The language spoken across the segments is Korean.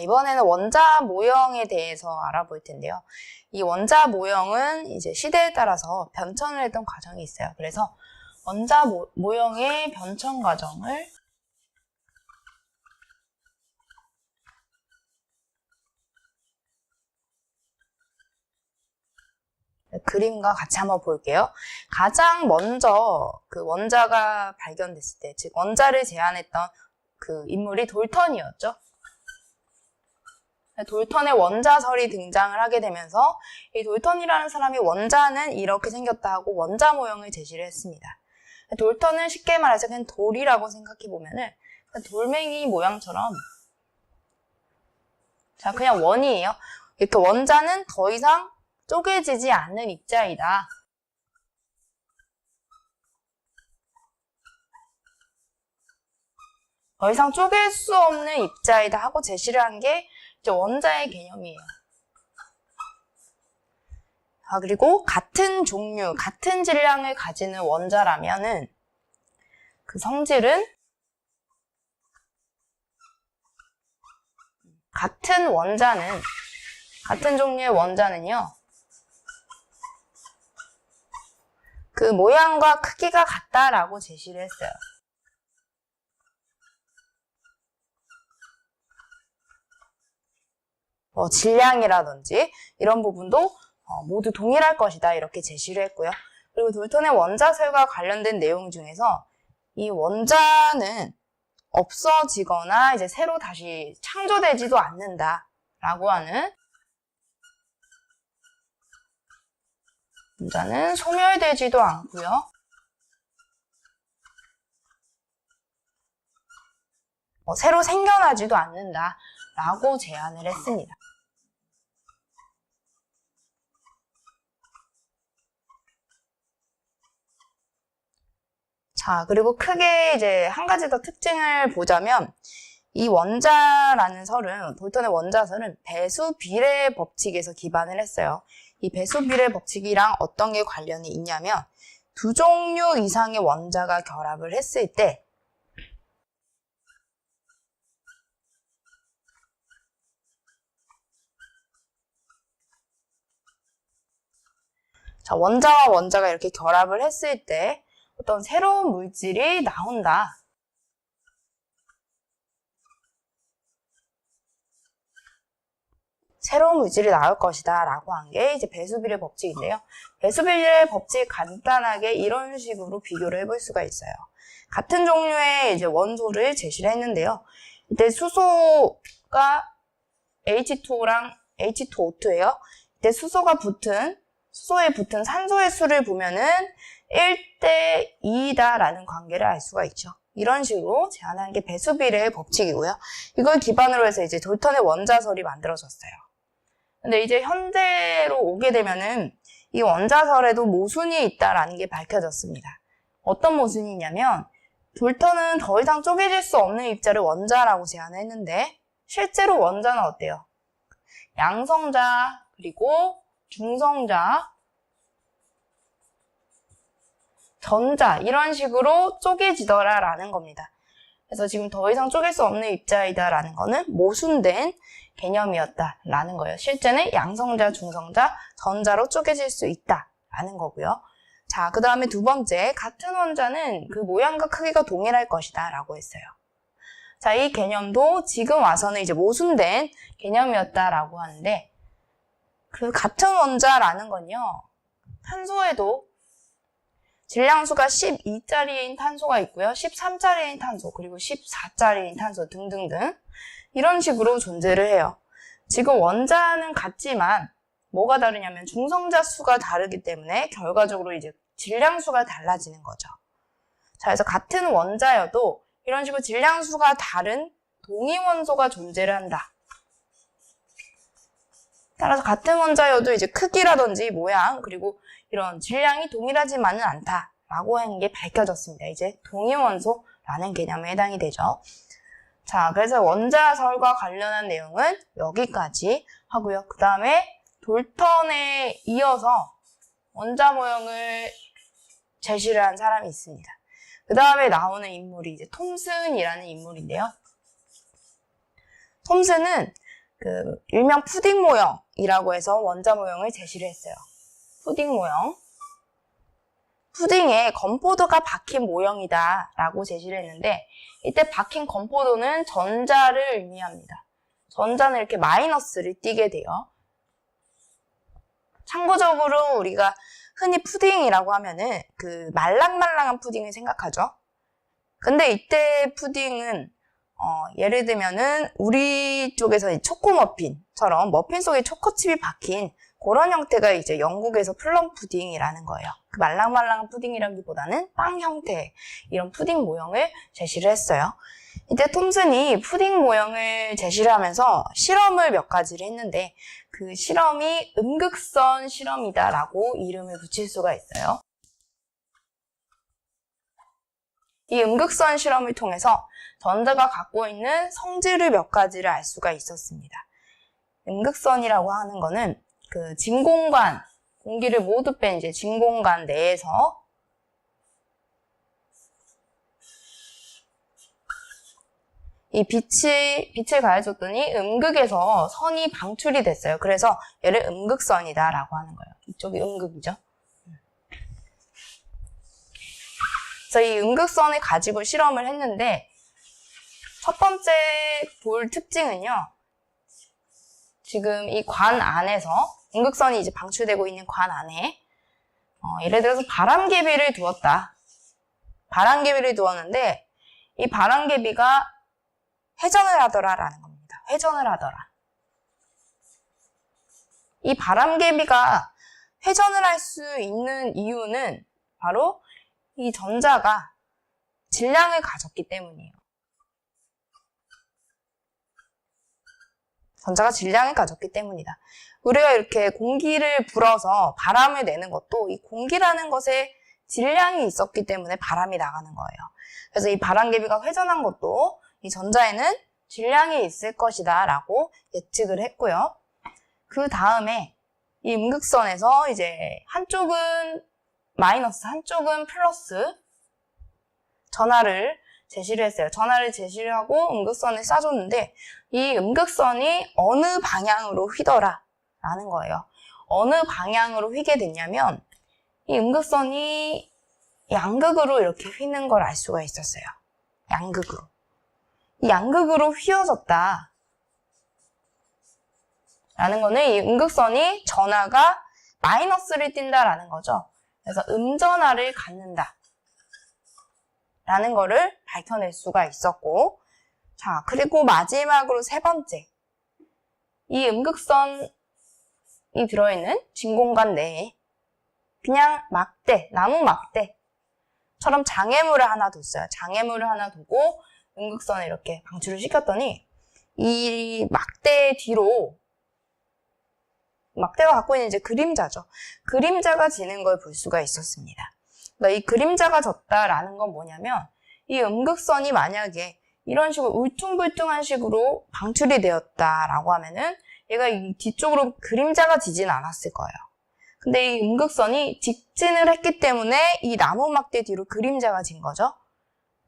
이번에는 원자 모형에 대해서 알아볼 텐데요. 이 원자 모형은 이제 시대에 따라서 변천을 했던 과정이 있어요. 그래서 원자 모, 모형의 변천 과정을 그림과 같이 한번 볼게요. 가장 먼저 그 원자가 발견됐을 때, 즉 원자를 제안했던 그 인물이 돌턴이었죠. 돌턴의 원자설이 등장을 하게 되면서 이 돌턴이라는 사람이 원자는 이렇게 생겼다 하고 원자 모형을 제시를 했습니다. 돌턴은 쉽게 말해서 그냥 돌이라고 생각해 보면은 돌멩이 모양처럼 자 그냥 원이에요. 이렇게 원자는 더 이상 쪼개지지 않는 입자이다. 더 이상 쪼갤 수 없는 입자이다 하고 제시를 한 게 원자의 개념이에요. 아, 그리고 같은 종류, 같은 질량을 가지는 원자라면은 그 성질은 같은 원자는 같은 종류의 원자는요. 그 모양과 크기가 같다라고 제시를 했어요. 뭐 질량이라든지 이런 부분도 어, 모두 동일할 것이다 이렇게 제시를 했고요. 그리고 돌턴의 원자설과 관련된 내용 중에서 이 원자는 없어지거나 이제 새로 다시 창조되지도 않는다라고 하는 원자는 소멸되지도 않고요. 뭐 새로 생겨나지도 않는다라고 제안을 했습니다. 자, 그리고 크게 이제 한 가지 더 특징을 보자면 이 원자라는 설은 볼턴의 원자설은 배수 비례 법칙에서 기반을 했어요. 이 배수 비례 법칙이랑 어떤 게 관련이 있냐면 두 종류 이상의 원자가 결합을 했을 때 자, 원자와 원자가 이렇게 결합을 했을 때 어떤 새로운 물질이 나온다. 새로운 물질이 나올 것이다 라고 한 게 이제 배수비례 법칙인데요. 배수비례 법칙 간단하게 이런 식으로 비교를 해볼 수가 있어요. 같은 종류의 이제 원소를 제시를 했는데요. 이때 수소가 H2랑 H2O2예요. 이때 수소가 붙은 수소에 붙은 산소의 수를 보면은 1대 2다라는 관계를 알 수가 있죠. 이런 식으로 제안하는 게 배수비례의 법칙이고요. 이걸 기반으로 해서 이제 돌턴의 원자설이 만들어졌어요. 근데 이제 현재로 오게 되면은 이 원자설에도 모순이 있다라는 게 밝혀졌습니다. 어떤 모순이냐면 돌턴은 더 이상 쪼개질 수 없는 입자를 원자라고 제안했는데 실제로 원자는 어때요? 양성자 그리고 중성자 전자 이런 식으로 쪼개지더라 라는 겁니다. 그래서 지금 더 이상 쪼갤 수 없는 입자이다 라는 거는 모순된 개념이었다 라는 거예요. 실제는 양성자, 중성자, 전자로 쪼개질 수 있다 라는 거고요. 자, 그 다음에 두 번째, 같은 원자는 그 모양과 크기가 동일할 것이다 라고 했어요. 자, 이 개념도 지금 와서는 이제 모순된 개념이었다라고 하는데, 그 같은 원자라는 건요, 탄소에도 질량수가 12짜리인 탄소가 있고요. 13짜리인 탄소, 그리고 14짜리인 탄소 등등등 이런 식으로 존재를 해요. 지금 원자는 같지만 뭐가 다르냐면 중성자 수가 다르기 때문에 결과적으로 이제 질량수가 달라지는 거죠. 자, 그래서 같은 원자여도 이런 식으로 질량수가 다른 동위원소가 존재를 한다. 따라서 같은 원자여도 이제 크기라든지 모양 그리고 이런 질량이 동일하지만은 않다라고 하는 게 밝혀졌습니다. 이제 동위원소라는 개념에 해당이 되죠. 자, 그래서 원자설과 관련한 내용은 여기까지 하고요. 그 다음에 돌턴에 이어서 원자 모형을 제시를 한 사람이 있습니다. 그 다음에 나오는 인물이 이제 톰슨이라는 인물인데요. 톰슨은 그 일명 푸딩 모형이라고 해서 원자 모형을 제시를 했어요. 푸딩 모형. 푸딩에 건포도가 박힌 모형이다 라고 제시를 했는데 이때 박힌 건포도는 전자를 의미합니다. 전자는 이렇게 마이너스를 띠게 돼요. 참고적으로 우리가 흔히 푸딩이라고 하면은 그 말랑말랑한 푸딩을 생각하죠. 근데 이때 푸딩은 어, 예를 들면은 우리 쪽에서 이 초코 머핀처럼 머핀 속에 초코칩이 박힌 그런 형태가 이제 영국에서 플럼 푸딩이라는 거예요. 그 말랑말랑한 푸딩이라기보다는 빵 형태 이런 푸딩 모형을 제시를 했어요. 이때 톰슨이 푸딩 모형을 제시를 하면서 실험을 몇 가지를 했는데 그 실험이 음극선 실험이다라고 이름을 붙일 수가 있어요. 이 음극선 실험을 통해서 전자가 갖고 있는 성질을 몇 가지를 알 수가 있었습니다. 음극선이라고 하는 거는 그 진공관, 공기를 모두 뺀 이제 진공관 내에서 이 빛이, 빛을 가해줬더니 음극에서 선이 방출이 됐어요. 그래서 얘를 음극선이다라고 하는 거예요. 이쪽이 음극이죠. 그래서 이 음극선을 가지고 실험을 했는데 첫 번째 볼 특징은요. 지금 이 관 안에서 음극선이 이제 방출되고 있는 관 안에 어, 예를 들어서 바람개비를 두었다. 바람개비를 두었는데 이 바람개비가 회전을 하더라라는 겁니다. 회전을 하더라. 이 바람개비가 회전을 할 수 있는 이유는 바로 이 전자가 질량을 가졌기 때문이에요. 전자가 질량을 가졌기 때문이다. 우리가 이렇게 공기를 불어서 바람을 내는 것도 이 공기라는 것에 질량이 있었기 때문에 바람이 나가는 거예요. 그래서 이 바람개비가 회전한 것도 이 전자에는 질량이 있을 것이다 라고 예측을 했고요. 그 다음에 이 음극선에서 이제 한쪽은 마이너스, 한쪽은 플러스 전하를 제시를 했어요. 전하를 제시를 하고 음극선을 쏴줬는데 이 음극선이 어느 방향으로 휘더라 라는 거예요. 어느 방향으로 휘게 됐냐면 이 음극선이 양극으로 이렇게 휘는 걸 알 수가 있었어요. 양극으로. 이 양극으로 휘어졌다. 라는 거는 이 음극선이 전하가 마이너스를 띈다라는 거죠. 그래서 음전하를 갖는다. 라는 거를 밝혀낼 수가 있었고, 자, 그리고 마지막으로 세 번째. 이 음극선 이 들어있는 진공관 내에 그냥 막대, 나무 막대처럼 장애물을 하나 뒀어요. 장애물을 하나 두고 음극선을 이렇게 방출을 시켰더니 이 막대 뒤로 막대가 갖고 있는 이제 그림자죠. 그림자가 지는 걸 볼 수가 있었습니다. 그러니까 이 그림자가 졌다라는 건 뭐냐면 이 음극선이 만약에 이런 식으로 울퉁불퉁한 식으로 방출이 되었다라고 하면은 얘가 이 뒤쪽으로 그림자가 지진 않았을 거예요. 근데 이 음극선이 직진을 했기 때문에 이 나무 막대 뒤로 그림자가 진 거죠.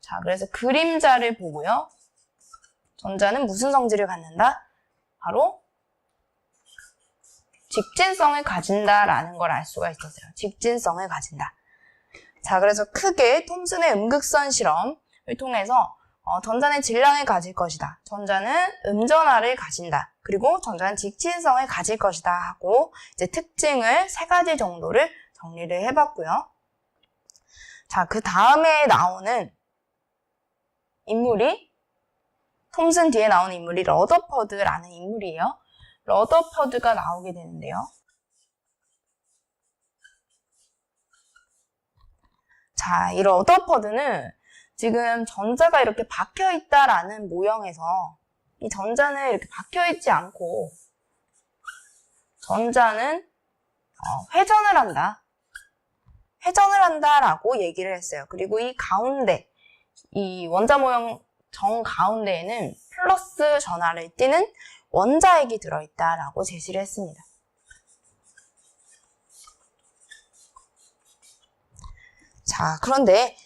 자, 그래서 그림자를 보고요. 전자는 무슨 성질을 갖는다? 바로 직진성을 가진다라는 걸 알 수가 있었어요. 직진성을 가진다. 자, 그래서 크게 톰슨의 음극선 실험을 통해서 어, 전자는 질량을 가질 것이다. 전자는 음전하를 가진다. 그리고 전자는 직진성을 가질 것이다 하고 이제 특징을 세 가지 정도를 정리를 해봤고요. 자, 그 다음에 나오는 인물이 톰슨 뒤에 나오는 인물이 러더퍼드라는 인물이에요. 러더퍼드가 나오게 되는데요. 자, 이 러더퍼드는 지금 전자가 이렇게 박혀 있다라는 모형에서 이 전자는 이렇게 박혀 있지 않고 전자는 어, 회전을 한다. 회전을 한다라고 얘기를 했어요. 그리고 이 가운데 이 원자 모형 정 가운데에는 플러스 전하를 띠는 원자핵이 들어있다라고 제시를 했습니다. 자, 그런데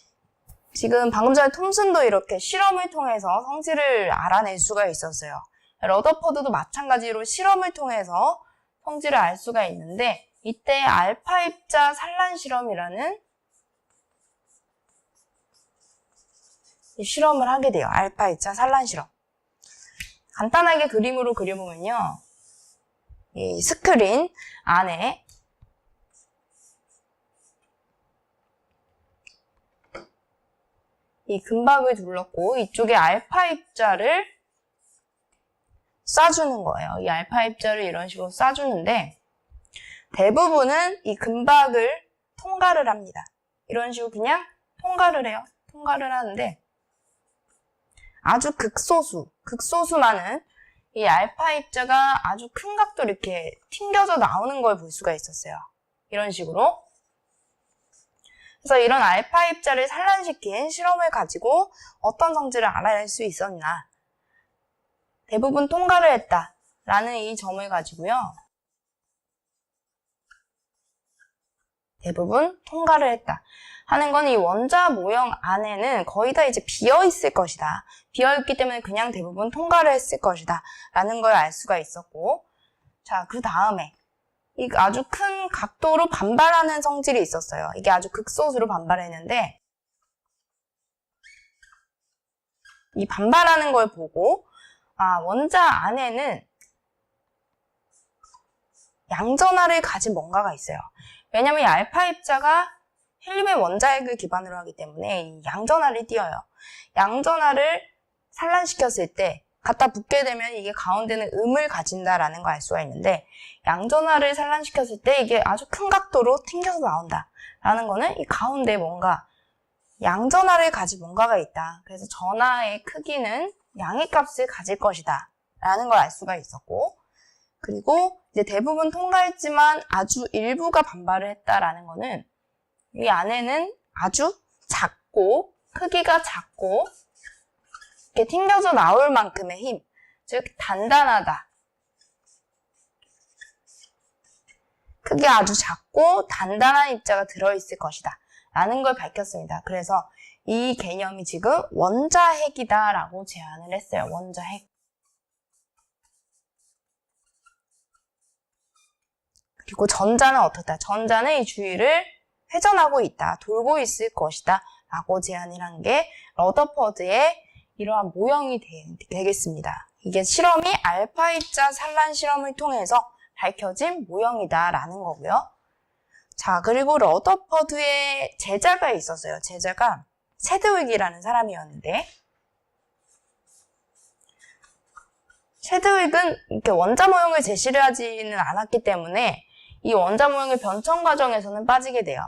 지금 방금 전에 톰슨도 이렇게 실험을 통해서 성질을 알아낼 수가 있었어요. 러더퍼드도 마찬가지로 실험을 통해서 성질을 알 수가 있는데 이때 알파 입자 산란 실험이라는 이 실험을 하게 돼요. 알파 입자 산란 실험. 간단하게 그림으로 그려보면요. 이 스크린 안에 이 금박을 둘렀고 이쪽에 알파 입자를 쏴주는 거예요. 이 알파 입자를 이런 식으로 쏴주는데 대부분은 이 금박을 통과를 합니다. 이런 식으로 그냥 통과를 해요. 통과를 하는데 아주 극소수, 극소수만은 이 알파 입자가 아주 큰 각도 이렇게 튕겨져 나오는 걸 볼 수가 있었어요. 이런 식으로. 그래서 이런 알파 입자를 산란시킨 실험을 가지고 어떤 성질을 알아낼 수 있었나. 대부분 통과를 했다 라는 이 점을 가지고요. 대부분 통과를 했다. 하는 건 이 원자 모형 안에는 거의 다 이제 비어 있을 것이다. 비어 있기 때문에 그냥 대부분 통과를 했을 것이다. 라는 걸 알 수가 있었고. 자, 그 다음에 이 아주 큰 각도로 반발하는 성질이 있었어요. 이게 아주 극소수로 반발했는데 이 반발하는 걸 보고 아, 원자 안에는 양전하를 가진 뭔가가 있어요. 왜냐면 이 알파 입자가 헬륨의 원자핵을 기반으로 하기 때문에 이 양전하를 띄어요. 양전하를 산란시켰을 때 갖다 붙게 되면 이게 가운데는 음을 가진다라는 걸 알 수가 있는데 양전하를 산란시켰을 때 이게 아주 큰 각도로 튕겨서 나온다라는 거는 이 가운데 뭔가 양전하를 가진 뭔가가 있다. 그래서 전하의 크기는 양의 값을 가질 것이다. 라는 걸 알 수가 있었고 그리고 이제 대부분 통과했지만 아주 일부가 반발을 했다라는 거는 이 안에는 아주 작고 크기가 작고 이렇게 튕겨져 나올 만큼의 힘, 즉 단단하다. 크기가 아주 작고 단단한 입자가 들어있을 것이다. 라는 걸 밝혔습니다. 그래서 이 개념이 지금 원자핵이다 라고 제안을 했어요. 원자핵. 그리고 전자는 어떻다? 전자는 이 주위를 회전하고 있다. 돌고 있을 것이다. 라고 제안을 한 게 러더퍼드의 이러한 모형이 되, 겠습니다 이게 실험이 알파 입자 산란 실험을 통해서 밝혀진 모형이다. 라는 거고요. 자, 그리고 러더퍼드의 제자가 있었어요. 제자가 세드윅이라는 사람이었는데 세드윅은 이렇게 원자 모형을 제시를 하지는 않았기 때문에 이 원자 모형의 변천 과정에서는 빠지게 돼요.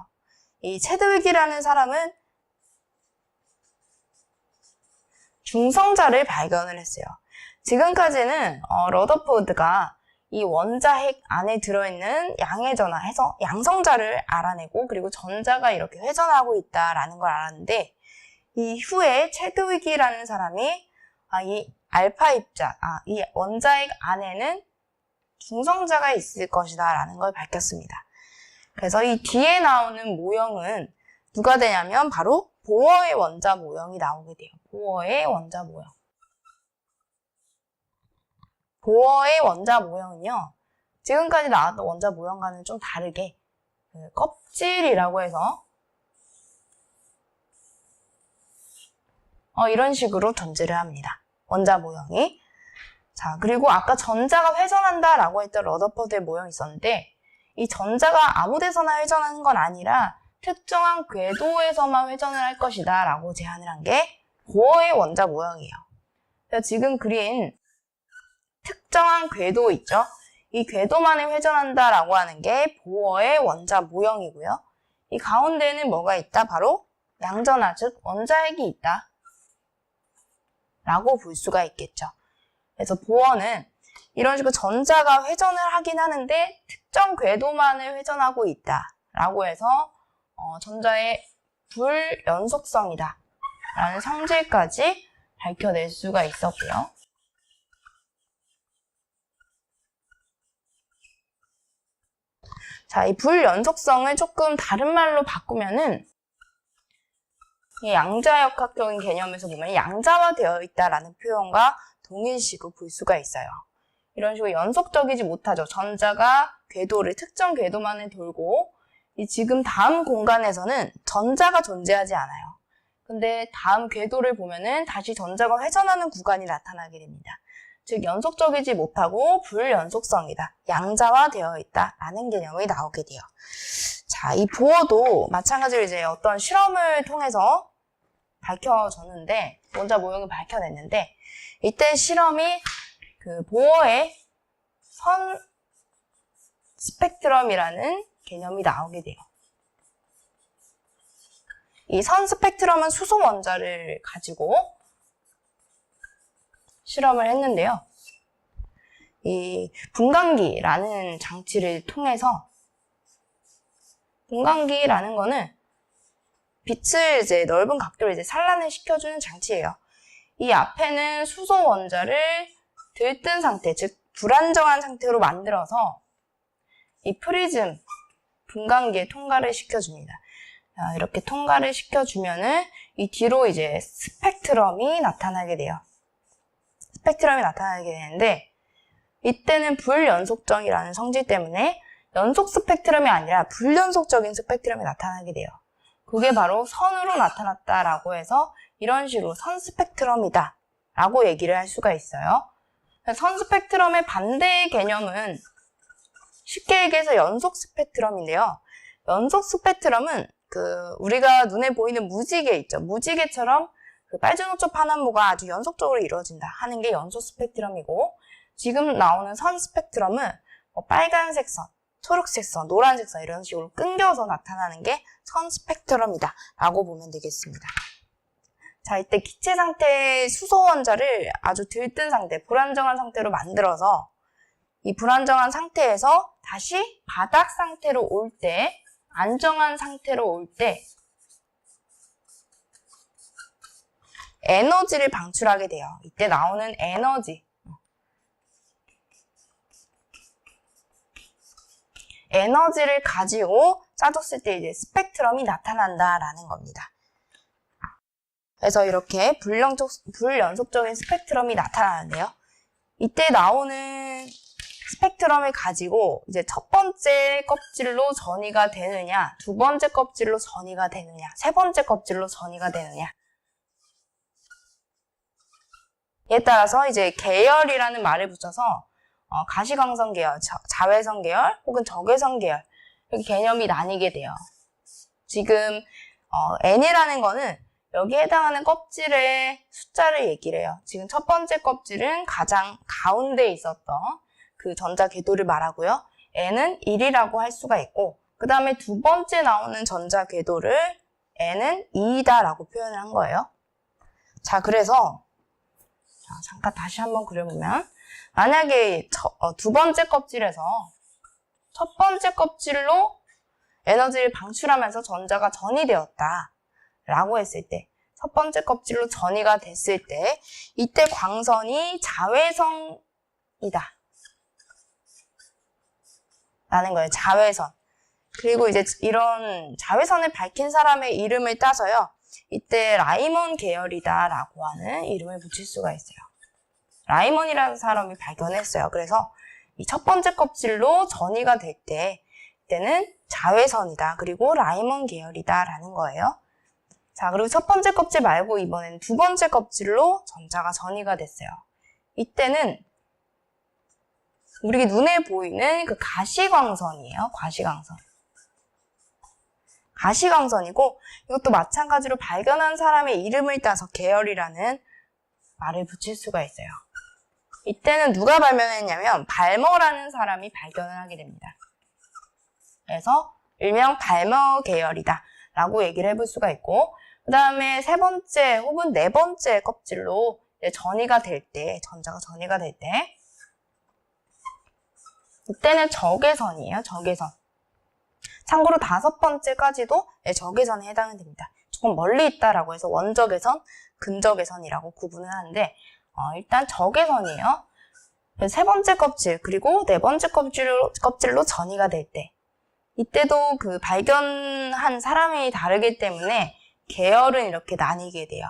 이 체드윅이라는 사람은 중성자를 발견을 했어요. 지금까지는 어, 러더포드가 이 원자핵 안에 들어있는 양의 전화 해서 양성자를 알아내고 그리고 전자가 이렇게 회전하고 있다라는 걸 알았는데 이 후에 체드윅이라는 사람이 아, 이 알파 입자, 아, 이 원자핵 안에는 중성자가 있을 것이다 라는 걸 밝혔습니다. 그래서 이 뒤에 나오는 모형은 누가 되냐면 바로 보어의 원자 모형이 나오게 돼요. 보어의 원자 모형. 보어의 원자 모형은요. 지금까지 나왔던 원자 모형과는 좀 다르게 그 껍질이라고 해서 어, 이런 식으로 존재를 합니다. 원자 모형이. 자, 그리고 아까 전자가 회전한다 라고 했던 러더퍼드의 모형이 있었는데 이 전자가 아무 데서나 회전하는 건 아니라 특정한 궤도에서만 회전을 할 것이다 라고 제안을 한 게 보어의 원자 모형이에요. 지금 그린 특정한 궤도 있죠? 이 궤도만에 회전한다 라고 하는 게 보어의 원자 모형이고요. 이 가운데는 뭐가 있다? 바로 양전하, 즉 원자핵이 있다. 라고 볼 수가 있겠죠. 그래서 보어는 이런 식으로 전자가 회전을 하긴 하는데 특정 궤도만을 회전하고 있다 라고 해서 어, 전자의 불연속성이다 라는 성질까지 밝혀낼 수가 있었고요. 자, 이 불연속성을 조금 다른 말로 바꾸면은 이 양자역학적인 개념에서 보면 양자화 되어 있다라는 표현과 동일시로 볼 수가 있어요. 이런 식으로 연속적이지 못하죠. 전자가 궤도를 특정 궤도만을 돌고 이 지금 다음 공간에서는 전자가 존재하지 않아요. 근데 다음 궤도를 보면은 다시 전자가 회전하는 구간이 나타나게 됩니다. 즉 연속적이지 못하고 불연속성이다. 양자화되어 있다라는 개념이 나오게 돼요. 자, 이 보어도 마찬가지로 이제 어떤 실험을 통해서 밝혀졌는데 원자 모형을 밝혀냈는데 이때 실험이 그 보어의 선 스펙트럼이라는 개념이 나오게 돼요. 이 선 스펙트럼은 수소 원자를 가지고 실험을 했는데요. 이 분광기라는 장치를 통해서 분광기라는 거는 빛을 이제 넓은 각도로 이제 산란을 시켜주는 장치예요. 이 앞에는 수소 원자를 들뜬 상태, 즉 불안정한 상태로 만들어서 이 프리즘 분광기에 통과를 시켜줍니다. 자, 이렇게 통과를 시켜주면은 이 뒤로 이제 스펙트럼이 나타나게 돼요. 스펙트럼이 나타나게 되는데 이때는 불연속정이라는 성질 때문에 연속 스펙트럼이 아니라 불연속적인 스펙트럼이 나타나게 돼요. 그게 바로 선으로 나타났다라고 해서 이런 식으로 선 스펙트럼이다 라고 얘기를 할 수가 있어요. 선 스펙트럼의 반대의 개념은 쉽게 얘기해서 연속 스펙트럼인데요. 연속 스펙트럼은 그 우리가 눈에 보이는 무지개 있죠. 무지개처럼 그 빨주노초 파남모가 아주 연속적으로 이루어진다 하는 게 연속 스펙트럼이고 지금 나오는 선 스펙트럼은 뭐 빨간색 선, 초록색 선, 노란색 선 이런 식으로 끊겨서 나타나는 게 선 스펙트럼이다 라고 보면 되겠습니다. 자, 이때 기체 상태의 수소 원자를 아주 들뜬 상태, 불안정한 상태로 만들어서 이 불안정한 상태에서 다시 바닥 상태로 올 때, 안정한 상태로 올 때, 에너지를 방출하게 돼요. 이때 나오는 에너지. 에너지를 가지고 짜줬을 때 이제 스펙트럼이 나타난다라는 겁니다. 그래서 이렇게 불연속, 불연속적인 스펙트럼이 나타나는데요. 이때 나오는 스펙트럼을 가지고 이제 첫 번째 껍질로 전이가 되느냐, 두 번째 껍질로 전이가 되느냐, 세 번째 껍질로 전이가 되느냐. 에 따라서 이제 계열이라는 말을 붙여서 어, 가시광선 계열, 자, 자외선 계열 혹은 적외선 계열 이렇게 개념이 나뉘게 돼요. 지금 어, n이라는 거는 여기에 해당하는 껍질의 숫자를 얘기를 해요. 지금 첫 번째 껍질은 가장 가운데 있었던 그 전자 궤도를 말하고요. n은 1이라고 할 수가 있고 그 다음에 두 번째 나오는 전자 궤도를 n은 2다라고 표현을 한 거예요. 자, 그래서 자, 잠깐 다시 한번 그려보면 만약에 저- 어, 두 번째 껍질에서 첫 번째 껍질로 에너지를 방출하면서 전자가 전이 되었다 라고 했을 때 첫 번째 껍질로 전이가 됐을 때 이때 광선이 자외선이다 라는 거예요. 자외선. 그리고 이제 이런 자외선을 밝힌 사람의 이름을 따서요. 이때 라이먼 계열이다 라고 하는 이름을 붙일 수가 있어요. 라이먼이라는 사람이 발견했어요. 그래서 이 첫 번째 껍질로 전이가 될 때, 이때는 자외선이다. 그리고 라이먼 계열이다. 라는 거예요. 자, 그리고 첫 번째 껍질 말고 이번에는 두 번째 껍질로 전자가 전이가 됐어요. 이때는 우리 눈에 보이는 그 가시광선이에요. 가시광선. 가시광선이고 이것도 마찬가지로 발견한 사람의 이름을 따서 계열이라는 말을 붙일 수가 있어요. 이때는 누가 발견했냐면 발머라는 사람이 발견을 하게 됩니다. 그래서 일명 발머 계열이다 라고 얘기를 해볼 수가 있고 그 다음에 세 번째 혹은 네 번째 껍질로 전이가 될 때, 전자가 전이가 될 때, 이때는 적외선이에요, 적외선. 참고로 다섯 번째까지도 네, 적외선에 해당이 됩니다. 조금 멀리 있다라고 해서 원적외선, 근적외선이라고 구분을 하는데, 어, 일단 적외선이에요. 세 번째 껍질, 그리고 네 번째 껍질로, 껍질로 전이가 될 때, 이때도 그 발견한 사람이 다르기 때문에 계열은 이렇게 나뉘게 돼요.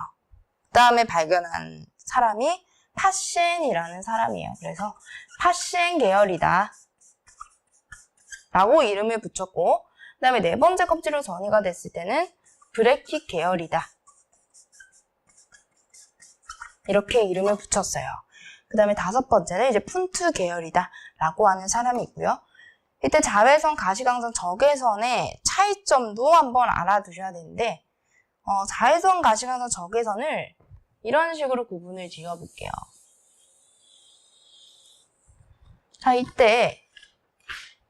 그 다음에 발견한 사람이 파셴이라는 사람이에요. 그래서 파셴 계열이다. 라고 이름을 붙였고, 그 다음에 네 번째 껍질로 전이가 됐을 때는 브레킷 계열이다. 이렇게 이름을 붙였어요. 그 다음에 다섯 번째는 이제 푼트 계열이다. 라고 하는 사람이 있고요. 이때 자외선, 가시광선, 적외선의 차이점도 한번 알아두셔야 되는데, 어, 자외선, 가시광선, 적외선을 이런 식으로 구분을 지어볼게요. 자, 이때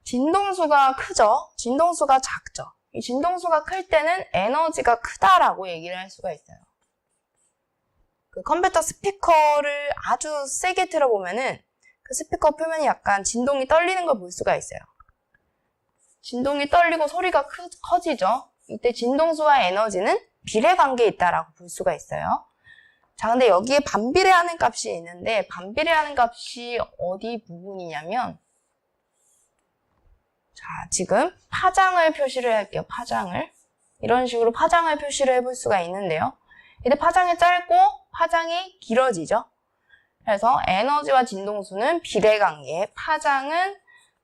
진동수가 크죠? 진동수가 작죠? 이 진동수가 클 때는 에너지가 크다라고 얘기를 할 수가 있어요. 그 컴퓨터 스피커를 아주 세게 틀어보면은 그 스피커 표면이 약간 진동이 떨리는 걸 볼 수가 있어요. 진동이 떨리고 소리가 크, 커지죠? 이때 진동수와 에너지는 비례 관계에 있다라고 볼 수가 있어요. 자, 근데 여기에 반비례하는 값이 있는데 반비례하는 값이 어디 부분이냐면 자, 지금 파장을 표시를 할게요. 파장을. 이런 식으로 파장을 표시를 해볼 수가 있는데요. 이때 파장이 짧고 파장이 길어지죠. 그래서 에너지와 진동수는 비례 관계, 파장은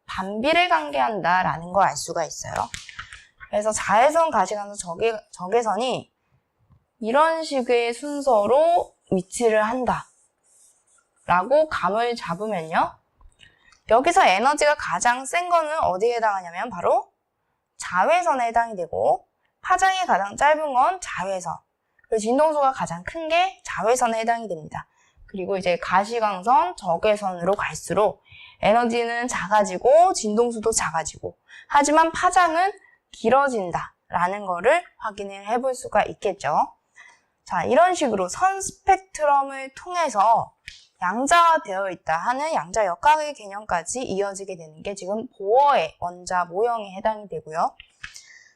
반비례 관계한다라는 걸 알 수가 있어요. 그래서 자외선, 가시광선, 적외, 적외선이 이런 식의 순서로 위치를 한다. 라고 감을 잡으면요. 여기서 에너지가 가장 센 거는 어디에 해당하냐면 바로 자외선에 해당이 되고 파장이 가장 짧은 건 자외선. 그리고 진동수가 가장 큰 게 자외선에 해당이 됩니다. 그리고 이제 가시광선, 적외선으로 갈수록 에너지는 작아지고 진동수도 작아지고 하지만 파장은 길어진다 라는 거를 확인을 해볼 수가 있겠죠. 자 이런 식으로 선 스펙트럼을 통해서 양자화되어 있다 하는 양자 역학의 개념까지 이어지게 되는 게 지금 보어의 원자 모형에 해당이 되고요.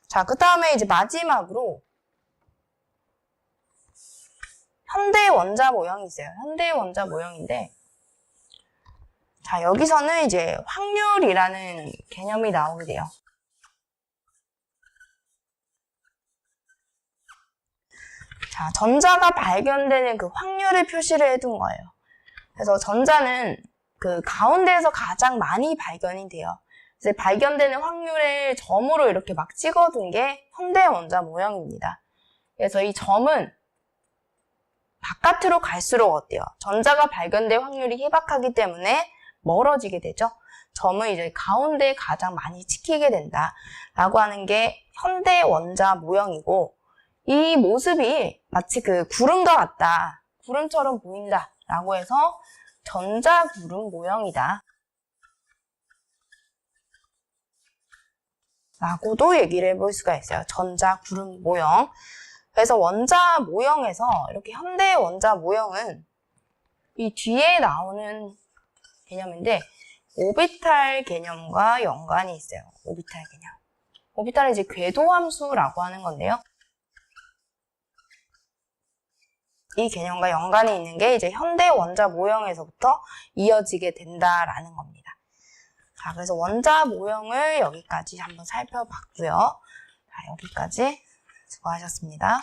자, 그 다음에 이제 마지막으로 현대 원자 모형이 있어요. 현대 원자 모형인데 자, 여기서는 이제 확률이라는 개념이 나오게 돼요. 자, 전자가 발견되는 그 확률을 표시를 해둔 거예요. 그래서 전자는 그 가운데에서 가장 많이 발견이 돼요. 그래서 발견되는 확률을 점으로 이렇게 막 찍어둔 게 현대 원자 모형입니다. 그래서 이 점은 바깥으로 갈수록 어때요? 전자가 발견될 확률이 희박하기 때문에 멀어지게 되죠. 점은 이제 가운데에 가장 많이 찍히게 된다라고 하는 게 현대 원자 모형이고 이 모습이 마치 그 구름과 같다. 구름처럼 보인다. 라고 해서 전자구름 모형이다. 라고도 얘기를 해볼 수가 있어요. 전자구름 모형. 그래서 원자 모형에서 이렇게 현대 원자 모형은 이 뒤에 나오는 개념인데 오비탈 개념과 연관이 있어요. 오비탈 개념. 오비탈은 이제 궤도 함수라고 하는 건데요. 이 개념과 연관이 있는 게 이제 현대 원자 모형에서부터 이어지게 된다라는 겁니다. 자, 그래서 원자 모형을 여기까지 한번 살펴봤고요. 자, 여기까지 수고하셨습니다.